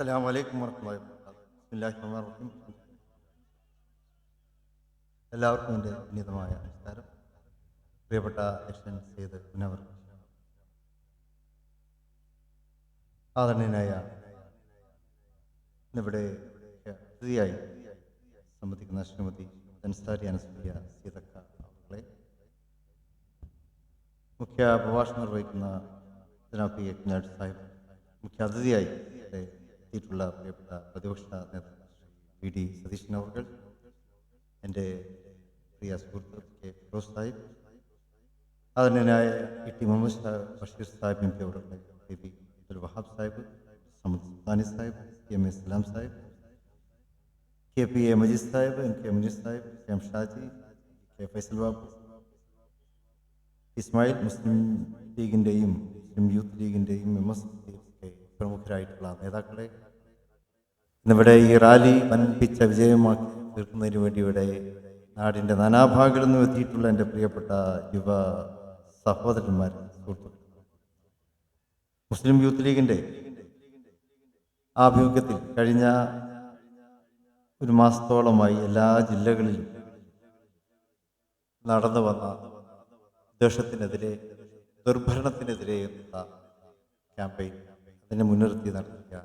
السلام عليكم ورحمة الله وبركاته بسم الله الرحمن الرحيم എല്ലാവർക്കും എന്റെ ഉന്നതമായ നമസ്കാരം. പ്രിയപ്പെട്ട ഏഷ്യൻ സെയ്ത് പുനവർ ആദരണീയനായ ഇവിടെ അതിഥിയായി സംബന്ധിക്കുന്ന ശ്രീമതി ധൻസാരി അനസ്മിയ സീതക്ക അവളെ മുഖ്യ പ്രഭാഷണം നിർവഹിക്കുന്ന ജനാബ് യജ്ഞാട് സാഹിബ് മുഖ്യ അതിഥിയായി എത്തിയിട്ടുള്ള പ്രിയപ്പെട്ട പ്രതിപക്ഷ നേതാവ് ശ്രീ വി ഡി സതീശൻ അവർ എന്റെ പ്രിയ സുഹൃത്ത് കെ ഫിറോസ് സാഹിബ് ആദരണീയനായ E T Muhammad Sahib Basheer Sahib M P അവരുടെ K P Abdul Wahab Sahib Samad Sultani Sahib K M A Salam Sahib K P A Majeed Sahib M K Muneer Sahib K M Shaji K Faisal Babu Ismail Muslim ലീഗിന്റെയും Muslim youth ലീഗിന്റെയും M S ഒക്കെ പ്രമുഖരായിട്ടുള്ള നേതാക്കളെ ഇന്നിവിടെ ഈ rally വൻപിച്ച വിജയമാക്കി തീർക്കുന്നതിന് വേണ്ടി ഇവിടെ നാടിന്റെ നാനാഭാഗങ്ങളിൽ നിന്നും എത്തിയിട്ടുള്ള എന്റെ പ്രിയപ്പെട്ട യുവ സഹോദരന്മാർ സുഹൃത്തുക്കൾ. മുസ്ലിം യൂത്ത് ലീഗിന്റെ ആഭിമുഖ്യത്തിൽ കഴിഞ്ഞ ഒരു മാസത്തോളമായി എല്ലാ ജില്ലകളിലും നടന്നു വന്ന ദേശത്തിനെതിരെ ദുർഭരണത്തിനെതിരെ എന്ന ക്യാമ്പയിൻ അതിനെ മുൻനിർത്തി നടത്തിയ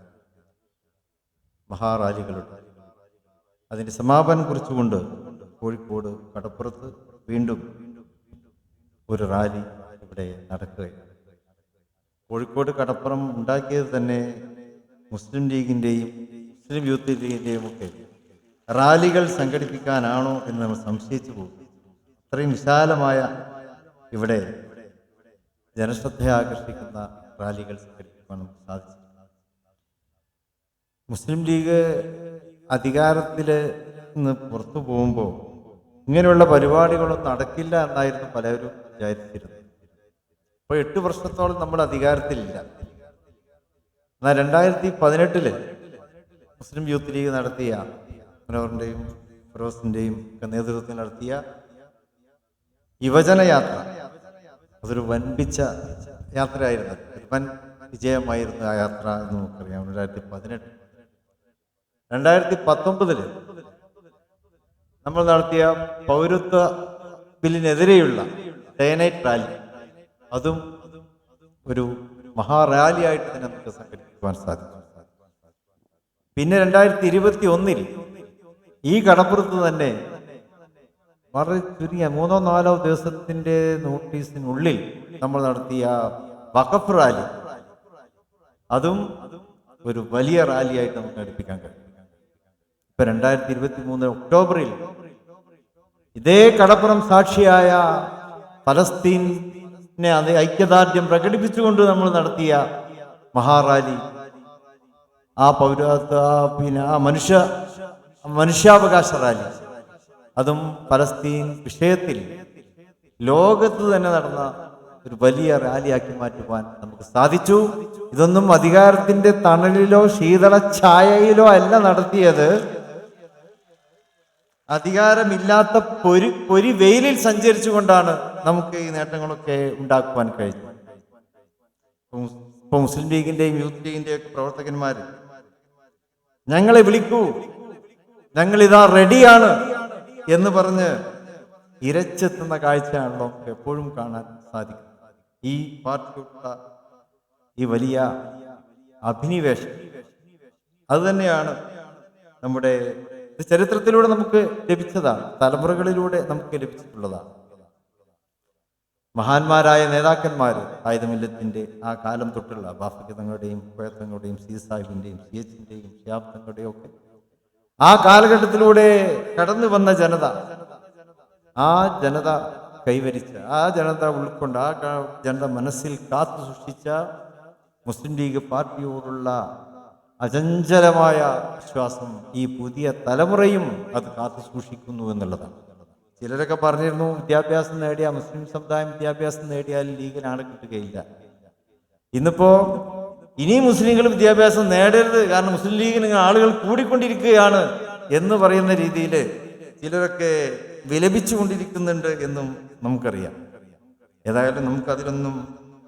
മഹാറാലികളുണ്ട് അതിന്റെ സമാപനം കുറിച്ചുകൊണ്ട് കോഴിക്കോട് കടപ്പുറത്ത് വീണ്ടും ഒരു റാലി ഇവിടെ നടക്കുകയാണ്. കോഴിക്കോട് കടപ്പുറം ഉണ്ടാക്കിയത് തന്നെ മുസ്ലിം ലീഗിന്റെയും മുസ്ലിം യൂത്ത് ലീഗിന്റെയും ഒക്കെ റാലികൾ സംഘടിപ്പിക്കാനാണോ എന്ന് നമ്മൾ സംശയിച്ചു പോകും അത്രയും വിശാലമായ ഇവിടെ ജനശ്രദ്ധയെ ആകർഷിക്കുന്ന റാലികൾ നമുക്ക് സാധിച്ചു മുസ്ലിം ലീഗ് അധികാരത്തിൽ നിന്ന് പുറത്തു പോകുമ്പോൾ ഇങ്ങനെയുള്ള പരിപാടികളൊന്നും നടക്കില്ല എന്നായിരുന്നു പലരും വിചാരിച്ചിരുന്നത്. ഇപ്പോൾ എട്ട് വർഷത്തോളം നമ്മൾ അധികാരത്തിലില്ല. എന്നാൽ രണ്ടായിരത്തി പതിനെട്ടിൽ മുസ്ലിം യൂത്ത് ലീഗ് നടത്തിയ മനോഹറിന്റെയും ഫിറോസിന്റെയും ഒക്കെ നേതൃത്വത്തിൽ നടത്തിയ യുവജന യാത്ര അതൊരു വൻപിച്ച യാത്രയായിരുന്നു. വൻ വിജയമായിരുന്നു ആ യാത്ര എന്ന് നമുക്കറിയാം. രണ്ടായിരത്തി പതിനെട്ട് രണ്ടായിരത്തി പത്തൊമ്പതിൽ നമ്മൾ നടത്തിയ പൗരത്വ ബില്ലിനെതിരെയുള്ള ഡേ നൈറ്റ് റാലി. അതും ഒരു മഹാറാലിയായിട്ട് തന്നെ നമുക്ക് സംഘടിപ്പിക്കുവാൻ സാധിക്കും പിന്നെ രണ്ടായിരത്തി ഇരുപത്തി ഒന്നിൽ ഈ കടപ്പുറത്ത് തന്നെ വളരെ ചുരുങ്ങിയ മൂന്നോ നാലോ ദിവസത്തിന്റെ നോട്ടീസിനുള്ളിൽ നമ്മൾ നടത്തിയ വഖഫ് റാലി. അതും ഒരു വലിയ റാലിയായിട്ട് നമുക്ക് അടുപ്പിക്കാൻ കഴിയും. ഇപ്പൊ രണ്ടായിരത്തി ഇരുപത്തി മൂന്ന് ഒക്ടോബറിൽ ഇതേ കടപ്പുറം സാക്ഷിയായ ഫലസ്തീനെ അത് ഐക്യദാർഢ്യം പ്രകടിപ്പിച്ചുകൊണ്ട് നമ്മൾ നടത്തിയ മഹാറാലി ആ പൗരത്വ പിന്നെ ആ മനുഷ്യ മനുഷ്യാവകാശ റാലി അതും പലസ്തീൻ വിഷയത്തിൽ ലോകത്ത് തന്നെ നടന്ന ഒരു വലിയ റാലിയാക്കി മാറ്റുവാൻ നമുക്ക് സാധിച്ചു. ഇതൊന്നും അധികാരത്തിന്റെ തണലിലോ ശീതള ഛായയിലോ അല്ല നടത്തിയത്. അധികാരമില്ലാത്ത പൊരി പൊരി വെയിലിൽ സഞ്ചരിച്ചുകൊണ്ടാണ് നമുക്ക് ഈ നേട്ടങ്ങളൊക്കെ ഉണ്ടാക്കുവാൻ കഴിഞ്ഞത്. ഇപ്പൊ മുസ്ലിം ലീഗിന്റെയും യൂത്ത് ലീഗിന്റെയും ഒക്കെ പ്രവർത്തകന്മാര് ഞങ്ങളെ വിളിക്കൂ. ഞങ്ങൾ ഇതാ റെഡിയാണ് എന്ന് പറഞ്ഞ് ഇരച്ചെത്തുന്ന കാഴ്ചയാണ് നമുക്ക് എപ്പോഴും കാണാൻ സാധിക്കും ഈ പാർട്ടിയുള്ള ഈ വലിയ അഭിനിവേശം. അത് തന്നെയാണ് നമ്മുടെ ചരിത്രത്തിലൂടെ നമുക്ക് ലഭിച്ചതാണ്. തലമുറകളിലൂടെ നമുക്ക് ലഭിച്ചിട്ടുള്ളതാണ്. മഹാന്മാരായ നേതാക്കന്മാർ ആയുധമില്ലത്തിന്റെ ആ കാലം തൊട്ടുള്ള ബാഫയ്ക്ക് തങ്ങളുടെയും കോയത്തങ്ങളുടെയും സി സാഹിബിന്റെയും സി എച്ചിന്റെയും ശ്യാബ്ദങ്ങളുടെയും ഒക്കെ ആ കാലഘട്ടത്തിലൂടെ കടന്നു വന്ന ജനത ആ ജനത കൈവരിച്ച ആ ജനത ഉൾക്കൊണ്ട് ആ ജനത മനസ്സിൽ കാത്തു സൂക്ഷിച്ച മുസ്ലിം ലീഗ് പാർട്ടിയോടുള്ള അചഞ്ചലമായ വിശ്വാസം ഈ പുതിയ തലമുറയും അത് കാത്തു സൂക്ഷിക്കുന്നു എന്നുള്ളതാണ്. ചിലരൊക്കെ പറഞ്ഞിരുന്നു വിദ്യാഭ്യാസം നേടിയ മുസ്ലിം സമുദായം വിദ്യാഭ്യാസം നേടിയാൽ ലീഗിനാണ് കിട്ടുകയില്ല. ഇന്നിപ്പോ ഇനി മുസ്ലിങ്ങൾ വിദ്യാഭ്യാസം നേടരുത് കാരണം മുസ്ലിം ലീഗിന് ആളുകൾ കൂടിക്കൊണ്ടിരിക്കുകയാണ് എന്ന് പറയുന്ന രീതിയിൽ ചിലരൊക്കെ വിലപിച്ചു കൊണ്ടിരിക്കുന്നുണ്ട് എന്നും നമുക്കറിയാം. ഏതായാലും നമുക്കതിലൊന്നും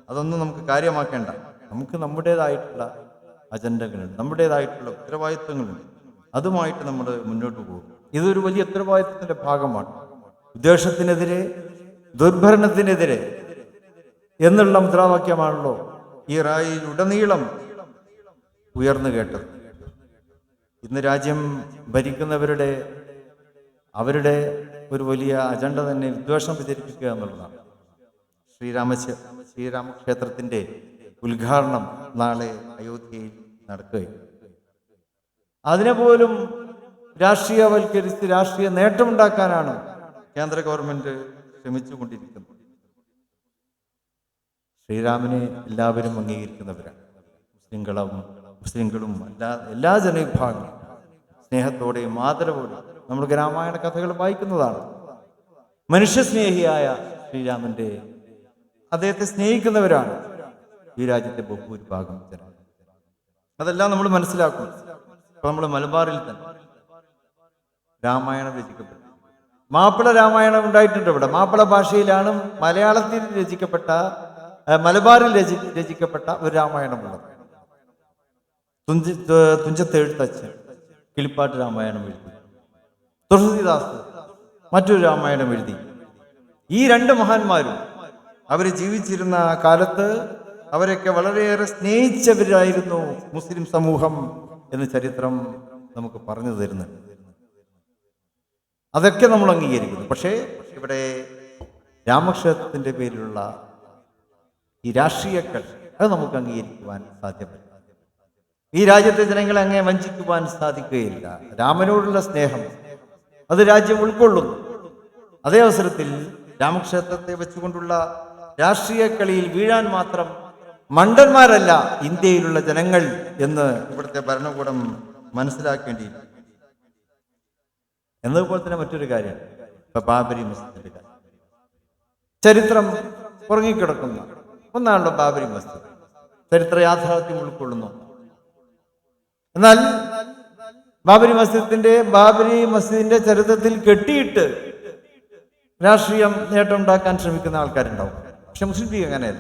അതൊന്നും നമുക്ക് കാര്യമാക്കേണ്ട. നമുക്ക് നമ്മുടേതായിട്ടുള്ള അജണ്ടകളുണ്ട് നമ്മുടേതായിട്ടുള്ള ഉത്തരവാദിത്വങ്ങളുണ്ട് അതുമായിട്ട് നമ്മൾ മുന്നോട്ട് പോകും. ഇതൊരു വലിയ ഉത്തരവാദിത്വത്തിന്റെ ഭാഗമാണ്. വിദ്വേഷത്തിനെതിരെ ദുർഭരണത്തിനെതിരെ എന്നുള്ള മുദ്രാവാക്യമാണല്ലോ ഈ റായിൽ ഉടനീളം ഉയർന്നു കേട്ടത്. ഇന്ന് രാജ്യം ഭരിക്കുന്നവരുടെ അവരുടെ ഒരു വലിയ അജണ്ട തന്നെ വിദ്വേഷം പ്രചരിപ്പിക്കുക എന്നുള്ളതാണ്. ശ്രീരാമ ശ്രീരാമക്ഷേത്രത്തിന്റെ ഉദ്ഘാടനം നാളെ അയോധ്യയിൽ നടക്കുകയും. അതിനെ പോലും രാഷ്ട്രീയവൽക്കരിച്ച് രാഷ്ട്രീയ നേട്ടമുണ്ടാക്കാനാണ് കേന്ദ്ര ഗവൺമെന്റ് ശ്രമിച്ചുകൊണ്ടിരിക്കുന്നത്. ശ്രീരാമനെ എല്ലാവരും അംഗീകരിക്കുന്നവരാണ്. മുസ്ലിങ്ങളും മുസ്ലിങ്ങളും എല്ലാ എല്ലാ ജനവിഭാഗങ്ങളും. സ്നേഹത്തോടെയും ആദരവോടെയും നമ്മൾ രാമായണ കഥകൾ വായിക്കുന്നതാണ്. മനുഷ്യസ്നേഹിയായ ശ്രീരാമന്റെ അദ്ദേഹത്തെ സ്നേഹിക്കുന്നവരാണ് ഈ രാജ്യത്തെ ബഹുഭൂരിഭാഗം ജനങ്ങൾ അതെല്ലാം നമ്മൾ മനസ്സിലാക്കും. ഇപ്പൊ നമ്മൾ മലബാറിൽ തന്നെ രാമായണം രചിക്കപ്പെട്ടു. മാപ്പിള രാമായണം ഉണ്ടായിട്ടുണ്ട് ഇവിടെ. മാപ്പിള ഭാഷയിലാണ് മലയാളത്തിൽ രചിക്കപ്പെട്ട മലബാറിൽ രചി രചിക്കപ്പെട്ട ഒരു രാമായണമുള്ളത് തുഞ്ച തുഞ്ചത്തെഴുത്തച്ഛൻ കിളിപ്പാട്ട് രാമായണം എഴുതി. തുളസീദാസ് മറ്റൊരു രാമായണം എഴുതി. ഈ രണ്ട് മഹാന്മാരും അവർ ജീവിച്ചിരുന്ന ആ കാലത്ത് അവരൊക്കെ വളരെയേറെ സ്നേഹിച്ചവരായിരുന്നു മുസ്ലിം സമൂഹം എന്ന് ചരിത്രം നമുക്ക് പറഞ്ഞു തരുന്നുണ്ട് അതൊക്കെ നമ്മൾ അംഗീകരിക്കുന്നു. പക്ഷേ ഇവിടെ രാമക്ഷേത്രത്തിന്റെ പേരിലുള്ള ഈ രാഷ്ട്രീയക്കൾ അത് നമുക്ക് അംഗീകരിക്കുവാൻ സാധ്യമല്ല. ഈ രാജ്യത്തെ ജനങ്ങളെ അങ്ങനെ വഞ്ചിക്കുവാൻ സാധിക്കുകയില്ല. രാമനോടുള്ള സ്നേഹം അത് രാജ്യം ഉൾക്കൊള്ളുന്നു. അതേ അവസരത്തിൽ രാമക്ഷേത്രത്തെ വെച്ചുകൊണ്ടുള്ള രാഷ്ട്രീയ കളിയിൽ വീഴാൻ മാത്രം മണ്ടന്മാരല്ല ഇന്ത്യയിലുള്ള ജനങ്ങൾ എന്ന് ഇവിടുത്തെ ഭരണകൂടം മനസ്സിലാക്കേണ്ടിയിരിക്കുന്നു എന്നതുപോലെ തന്നെ മറ്റൊരു കാര്യം ഇപ്പൊ ബാബരി മസ്ജിദിന്റെ കാര്യം. ചരിത്രം ഉറങ്ങിക്കിടക്കുന്ന. ഒന്നാണല്ലോ ബാബരി മസ്ജിദ്. ചരിത്ര യാഥാർത്ഥ്യം ഉൾക്കൊള്ളുന്നു. എന്നാൽ ബാബരി മസ്ജിദിന്റെ ബാബരി മസ്ജിദിന്റെ ചരിത്രത്തിൽ കെട്ടിയിട്ട് രാഷ്ട്രീയം നേട്ടമുണ്ടാക്കാൻ ശ്രമിക്കുന്ന ആൾക്കാരുണ്ടാവും. പക്ഷെ മുസ്ലിം ലീഗ് അങ്ങനെയല്ല.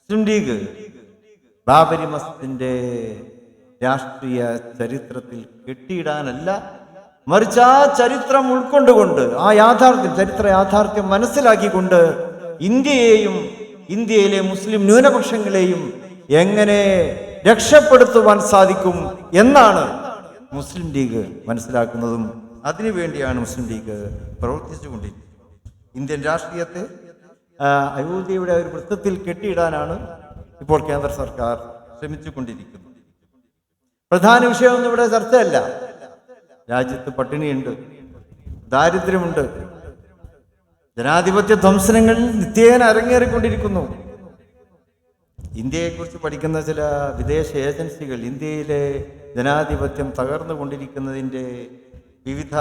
മുസ്ലിം ലീഗ് ബാബരി മസ്ജിദിന്റെ രാഷ്ട്രീയ ചരിത്രത്തിൽ കെട്ടിയിടാനല്ല മറിച്ച് ആ ചരിത്രം ഉൾക്കൊണ്ടുകൊണ്ട് ആ യാഥാർത്ഥ്യം ചരിത്ര യാഥാർത്ഥ്യം മനസ്സിലാക്കിക്കൊണ്ട് ഇന്ത്യയെയും ഇന്ത്യയിലെ മുസ്ലിം ന്യൂനപക്ഷങ്ങളെയും എങ്ങനെ രക്ഷപ്പെടുത്തുവാൻ സാധിക്കും എന്നാണ് മുസ്ലിം ലീഗ് മനസ്സിലാക്കുന്നതും അതിനുവേണ്ടിയാണ് മുസ്ലിം ലീഗ് പ്രവർത്തിച്ചുകൊണ്ടിരിക്കുന്നത്. ഇന്ത്യൻ രാഷ്ട്രീയത്തെ അയോധ്യയുടെ ഒരു വൃത്തത്തിൽ കെട്ടിയിടാനാണ് ഇപ്പോൾ കേന്ദ്ര സർക്കാർ ശ്രമിച്ചുകൊണ്ടിരിക്കുന്നത്. പ്രധാന വിഷയമൊന്നും ഇവിടെ ചർച്ചയല്ല. രാജ്യത്ത് പട്ടിണിയുണ്ട് ദാരിദ്ര്യമുണ്ട്. ജനാധിപത്യ ധ്വംസനങ്ങൾ നിത്യേന അരങ്ങേറിക്കൊണ്ടിരിക്കുന്നു. ഇന്ത്യയെക്കുറിച്ച് പഠിക്കുന്ന ചില വിദേശ ഏജൻസികൾ ഇന്ത്യയിലെ ജനാധിപത്യം തകർന്നുകൊണ്ടിരിക്കുന്നതിന്റെ വിവിധ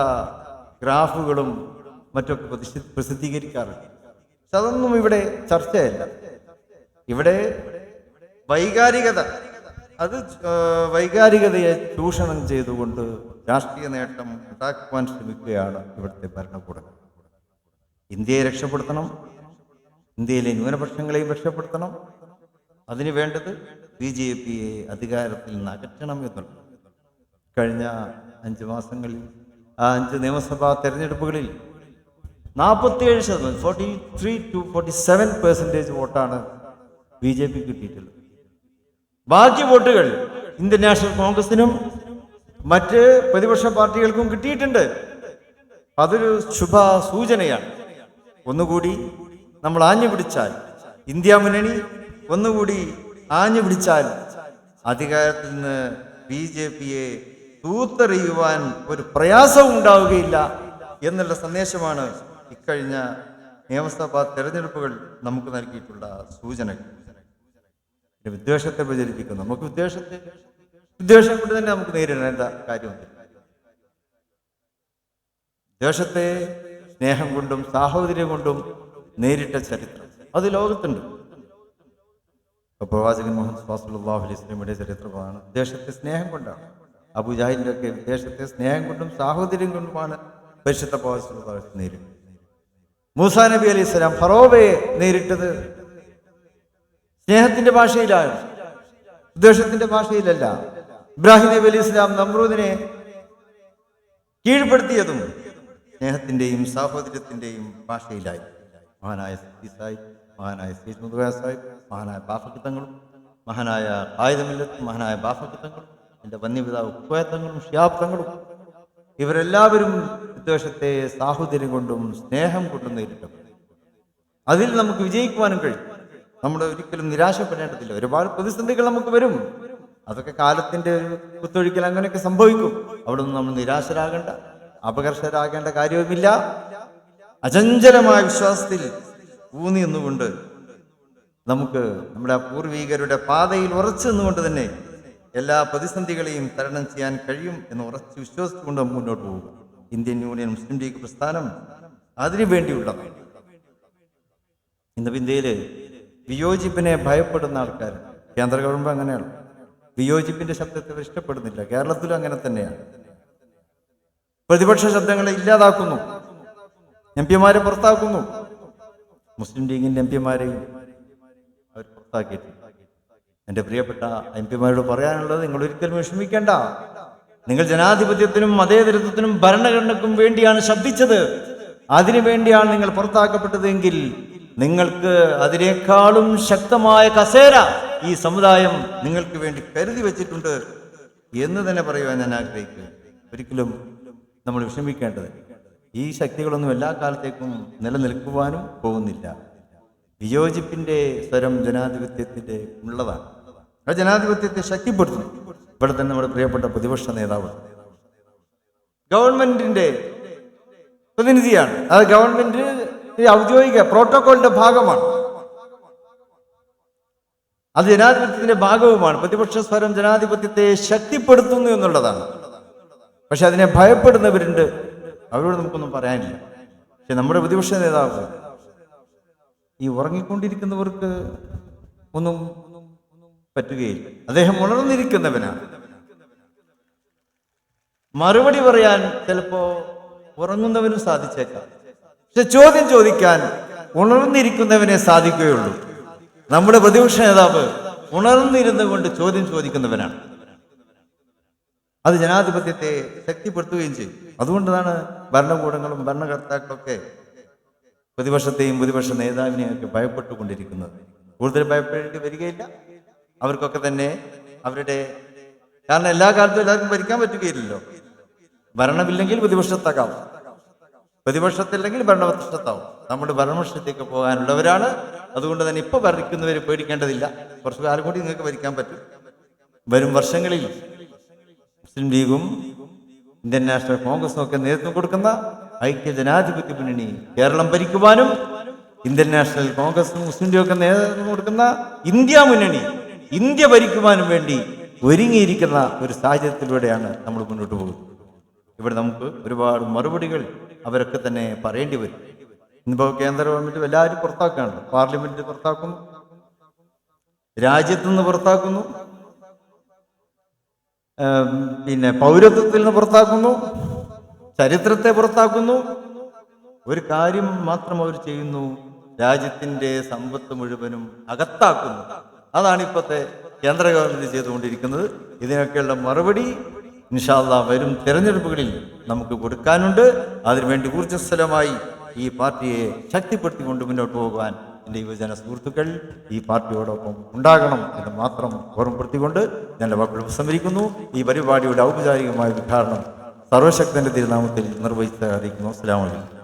ഗ്രാഫുകളും മറ്റൊക്കെ പ്രസിദ്ധ- പ്രസിദ്ധീകരിക്കാറുണ്ട്. പക്ഷെ അതൊന്നും ഇവിടെ ചർച്ചയല്ല. ഇവിടെ വൈകാരികത അത് വൈകാരികതയെ ചൂഷണം ചെയ്തുകൊണ്ട് രാഷ്ട്രീയ നേട്ടം ഉണ്ടാക്കുവാൻ ശ്രമിക്കുകയാണ് ഇവിടുത്തെ ഭരണകൂടം ഇന്ത്യയെ രക്ഷപ്പെടുത്തണം ഇന്ത്യയിലെ ന്യൂനപക്ഷങ്ങളെയും രക്ഷപ്പെടുത്തണം. അതിന് വേണ്ടത് ബി ജെ പിയെ അധികാരത്തിൽ നിന്ന് അകറ്റണം എന്നുള്ളത് കഴിഞ്ഞ അഞ്ച് മാസങ്ങളിൽ ആ അഞ്ച് നിയമസഭാ തെരഞ്ഞെടുപ്പുകളിൽ നാൽപ്പത്തിയേഴ് ശതമാനം forty three to forty seven percentage വോട്ടാണ് ബി ജെ പി കിട്ടിയിട്ടുള്ളത്. ബാക്കി വോട്ടുകൾ ഇന്ത്യൻ നാഷണൽ കോൺഗ്രസിനും മറ്റ് പ്രതിപക്ഷ പാർട്ടികൾക്കും കിട്ടിയിട്ടുണ്ട്. അതൊരു ശുഭ സൂചനയാണ് ഒന്നുകൂടി നമ്മൾ ആഞ്ഞു പിടിച്ചാൽ ഇന്ത്യ മുന്നണി ഒന്നുകൂടി ആഞ്ഞു പിടിച്ചാൽ അധികാരത്തിൽ നിന്ന് ബി ജെ പിയെ തൂത്തെറിയുവാൻ ഒരു പ്രയാസവും ഉണ്ടാവുകയില്ല എന്നുള്ള സന്ദേശമാണ് ഇക്കഴിഞ്ഞ നിയമസഭാ തെരഞ്ഞെടുപ്പുകൾ നമുക്ക് നൽകിയിട്ടുള്ള സൂചനകൾ. വിദ്വേഷത്തെ പ്രചരിപ്പിക്കുന്നു. നമുക്ക് വിദ്വേഷത്തെ വിദ്വേഷം കൊണ്ട് തന്നെ നമുക്ക് നേരിടേണ്ട കാര്യമുണ്ട്. ദ്വേഷത്തെ സ്നേഹം കൊണ്ടും സാഹോദര്യം കൊണ്ടും നേരിട്ട ചരിത്രം. അത് ലോകത്തുണ്ട്. പ്രവാചകൻ മുഹമ്മദ് സ്വാസുല്ലാഹു അലൈഹി ചരിത്രമാണ്. ദേശത്തെ സ്നേഹം കൊണ്ടാണ്. അബുജാഹിലിന്റെ ഒക്കെ ദേശത്തെ സ്നേഹം കൊണ്ടും സാഹോദര്യം കൊണ്ടുമാണ് പരിശുദ്ധ പ്രവാസികൾ നേരിട്ടത്. മൂസാ നബി അലൈഹി സ്വലാം ഫറോബയെ നേരിട്ടത്. സ്നേഹത്തിന്റെ ഭാഷയിലാണ്. ഉദ്ദേശത്തിന്റെ ഭാഷയിലല്ല. ഇബ്രാഹിം നബി അലി ഇസ്ലാം നമ്രൂദിനെ കീഴ്പ്പെടുത്തിയതും സ്നേഹത്തിന്റെയും സാഹോദര്യത്തിന്റെയും ഭാഷയിലായി. മഹാനായ സി സാഹിബ് മഹാനായ സീസ് മുതുക സാഹിബ് മഹാനായ ബാഫക്കിത്തങ്ങളും മഹാനായ ആയുധമില്ലത്തും മഹാനായ ബാഫക്കിത്തങ്ങളും എന്റെ വന്യപിതാവ് ഉപ്പയത്തങ്ങളും ഷിയാബ്ദങ്ങളും ഇവരെല്ലാവരും വിദ്വേഷത്തെ സാഹോദര്യം കൊണ്ടും സ്നേഹം കൊണ്ടും നേരിട്ടു അതിൽ നമുക്ക് വിജയിക്കുവാനും കഴിയും. നമ്മൾ ഒരിക്കലും നിരാശപ്പെടേണ്ടതില്ല. ഒരുപാട് പ്രതിസന്ധികൾ നമുക്ക് വരും. അതൊക്കെ കാലത്തിന്റെ ഒരു കുത്തൊഴിക്കൽ അങ്ങനെയൊക്കെ സംഭവിക്കും. അവിടെ നിന്ന് നമ്മൾ നിരാശരാകേണ്ട അപകർഷരാകേണ്ട കാര്യവുമില്ല. അചഞ്ചലമായ വിശ്വാസത്തിൽ ഊന്നി നിന്നുകൊണ്ട് നമുക്ക് നമ്മുടെ പൂർവീകരുടെ പാതയിൽ ഉറച്ചു നിന്നുകൊണ്ട് തന്നെ എല്ലാ പ്രതിസന്ധികളെയും തരണം ചെയ്യാൻ കഴിയും എന്ന് ഉറച്ച് വിശ്വസിച്ചുകൊണ്ട് മുന്നോട്ട് പോകും. ഇന്ത്യൻ യൂണിയൻ മുസ്ലിം ലീഗ് പ്രസ്ഥാനം അതിനു വേണ്ടിയുള്ള ഇന്ന് ഇന്ത്യയിൽ വിയോജിപ്പിനെ ഭയപ്പെടുന്ന ആൾക്കാർ കേന്ദ്ര ഗവൺമെന്റ് അങ്ങനെയാണ്. വിയോജിപ്പിന്റെ ശബ്ദത്തെ ഇഷ്ടപ്പെടുന്നില്ല. കേരളത്തിലും അങ്ങനെ തന്നെയാണ്. പ്രതിപക്ഷ ശബ്ദങ്ങളെ ഇല്ലാതാക്കുന്നു. എം പിമാരെ പുറത്താക്കുന്നു. മുസ്ലിം ലീഗിന്റെ എം പിമാരെയും അവർ പുറത്താക്കിയിട്ടുണ്ട് എന്റെ പ്രിയപ്പെട്ട എം പിമാരോട് പറയാനുള്ളത് നിങ്ങൾ ഒരിക്കലും വിഷമിക്കേണ്ട. നിങ്ങൾ ജനാധിപത്യത്തിനും മതേതരത്വത്തിനും ഭരണഘടനക്കും വേണ്ടിയാണ് ശബ്ദിച്ചത്. അതിനു വേണ്ടിയാണ് നിങ്ങൾ പുറത്താക്കപ്പെട്ടതെങ്കിൽ നിങ്ങൾക്ക് അതിനേക്കാളും ശക്തമായ കസേര ഈ സമുദായം നിങ്ങൾക്ക് വേണ്ടി കരുതി വെച്ചിട്ടുണ്ട് എന്ന് തന്നെ പറയുവാൻ ഞാൻ ആഗ്രഹിക്കുന്നു. ഒരിക്കലും നമ്മൾ വിഷമിക്കേണ്ടത്. ഈ ശക്തികളൊന്നും എല്ലാ കാലത്തേക്കും നിലനിൽക്കുവാനും പോകുന്നില്ല. വിയോജിപ്പിന്റെ സ്വരം ജനാധിപത്യത്തിന്റെ ഉള്ളതാണ്. ആ ജനാധിപത്യത്തെ ശക്തിപ്പെടുത്തുന്നു. ഇവിടെ തന്നെ നമ്മുടെ പ്രിയപ്പെട്ട പ്രതിപക്ഷ നേതാവ്. ഗവൺമെന്റിന്റെ പ്രതിനിധിയാണ്. അത് ഗവൺമെന്റ് ഔദ്യോഗിക പ്രോട്ടോകോളിന്റെ ഭാഗമാണ്. അത് ജനാധിപത്യത്തിന്റെ ഭാഗവുമാണ്. പ്രതിപക്ഷ സ്വരം ജനാധിപത്യത്തെ ശക്തിപ്പെടുത്തുന്നു എന്നുള്ളതാണ്. പക്ഷെ അതിനെ ഭയപ്പെടുന്നവരുണ്ട്. അവരോട് നമുക്കൊന്നും പറയാനില്ല. പക്ഷെ നമ്മുടെ പ്രതിപക്ഷ നേതാവ് ഈ ഉറങ്ങിക്കൊണ്ടിരിക്കുന്നവർക്ക് ഒന്നും പറ്റുകയില്ല. അദ്ദേഹം ഉണർന്നിരിക്കുന്നവനാണ്. മറുപടി പറയാൻ ചിലപ്പോ ഉറങ്ങുന്നവനും സാധിച്ചേക്കാം. പക്ഷെ ചോദ്യം ചോദിക്കാൻ ഉണർന്നിരിക്കുന്നവനെ സാധിക്കുകയുള്ളൂ. നമ്മുടെ പ്രതിപക്ഷ നേതാവ് ഉണർന്നിരുന്നു കൊണ്ട് ചോദ്യം ചോദിക്കുന്നവനാണ്. അത് ജനാധിപത്യത്തെ ശക്തിപ്പെടുത്തുകയും ചെയ്യും. അതുകൊണ്ടാണ് ഭരണകൂടങ്ങളും ഭരണകർത്താക്കളൊക്കെ പ്രതിപക്ഷത്തെയും പ്രതിപക്ഷ നേതാവിനെയും ഒക്കെ ഭയപ്പെട്ടുകൊണ്ടിരിക്കുന്നത്. കൂടുതൽ ഭയപ്പെടേണ്ടി വരികയില്ല. അവർക്കൊക്കെ തന്നെ അവരുടെ കാരണം എല്ലാ കാലത്തും എല്ലാവർക്കും ഭരിക്കാൻ പറ്റുകയില്ലല്ലോ. ഭരണമില്ലെങ്കിൽ പ്രതിപക്ഷത്താകാം പ്രതിപക്ഷത്തില്ലെങ്കിൽ ഭരണപക്ഷത്താവും നമ്മുടെ ഭരണപക്ഷത്തേക്ക് പോകാനുള്ളവരാണ്. അതുകൊണ്ട് തന്നെ ഇപ്പൊ ഭരിക്കുന്നവർ പേടിക്കേണ്ടതില്ല. കുറച്ച് കാലം കൂടി നിങ്ങൾക്ക് ഭരിക്കാൻ പറ്റും. വരും വർഷങ്ങളിൽ മുസ്ലിം ലീഗും ഇന്ത്യൻ നാഷണൽ കോൺഗ്രസും ഒക്കെ നേതൃത്വം കൊടുക്കുന്ന ഐക്യ ജനാധിപത്യ മുന്നണി കേരളം ഭരിക്കുവാനും ഇന്ത്യൻ നാഷണൽ കോൺഗ്രസും മുസ്ലിം ലീഗും ഒക്കെ നേതൃത്വം കൊടുക്കുന്ന ഇന്ത്യ മുന്നണി ഇന്ത്യ ഭരിക്കുവാനും വേണ്ടി ഒരുങ്ങിയിരിക്കുന്ന ഒരു സാഹചര്യത്തിലൂടെയാണ് നമ്മൾ മുന്നോട്ട് പോകുന്നത്. ഇവിടെ നമുക്ക് ഒരുപാട് മറുപടികൾ അവരൊക്കെ തന്നെ പറയേണ്ടി വരും. ഇന്നിപ്പോ കേന്ദ്ര ഗവൺമെന്റ് എല്ലാവരും പുറത്താക്കുകയാണ്. പാർലമെന്റ് പുറത്താക്കുന്നു. രാജ്യത്തു നിന്ന് പുറത്താക്കുന്നു പിന്നെ പൗരത്വത്തിൽ നിന്ന് പുറത്താക്കുന്നു. ചരിത്രത്തെ പുറത്താക്കുന്നു. ഒരു കാര്യം മാത്രം അവർ ചെയ്യുന്നു. രാജ്യത്തിന്റെ സമ്പത്ത് മുഴുവനും അകത്താക്കുന്നു. അതാണ് ഇപ്പോഴത്തെ കേന്ദ്ര ഗവൺമെന്റ് ചെയ്തുകൊണ്ടിരിക്കുന്നത്. ഇതിനൊക്കെയുള്ള മറുപടി ഇൻഷാല്ല വരും തിരഞ്ഞെടുപ്പുകളിൽ നമുക്ക് കൊടുക്കാനുണ്ട്. അതിനുവേണ്ടി ഊർജസ്വലമായി ഈ പാർട്ടിയെ ശക്തിപ്പെടുത്തിക്കൊണ്ട് മുന്നോട്ട് പോകുവാൻ എന്റെ യുവജന സുഹൃത്തുക്കൾ ഈ പാർട്ടിയോടൊപ്പം ഉണ്ടാകണം എന്ന് മാത്രം ഓർമ്മപ്പെടുത്തിക്കൊണ്ട് ഞാൻ എന്റെ വാക്കുകൾ ഉപസംഹരിക്കുന്നു. ഈ പരിപാടിയുടെ ഔപചാരികമായ ഉദ്ഘാടനം സർവശക്തന്റെ തിരുനാമത്തിൽ അസ്സലാമു അലൈക്കും.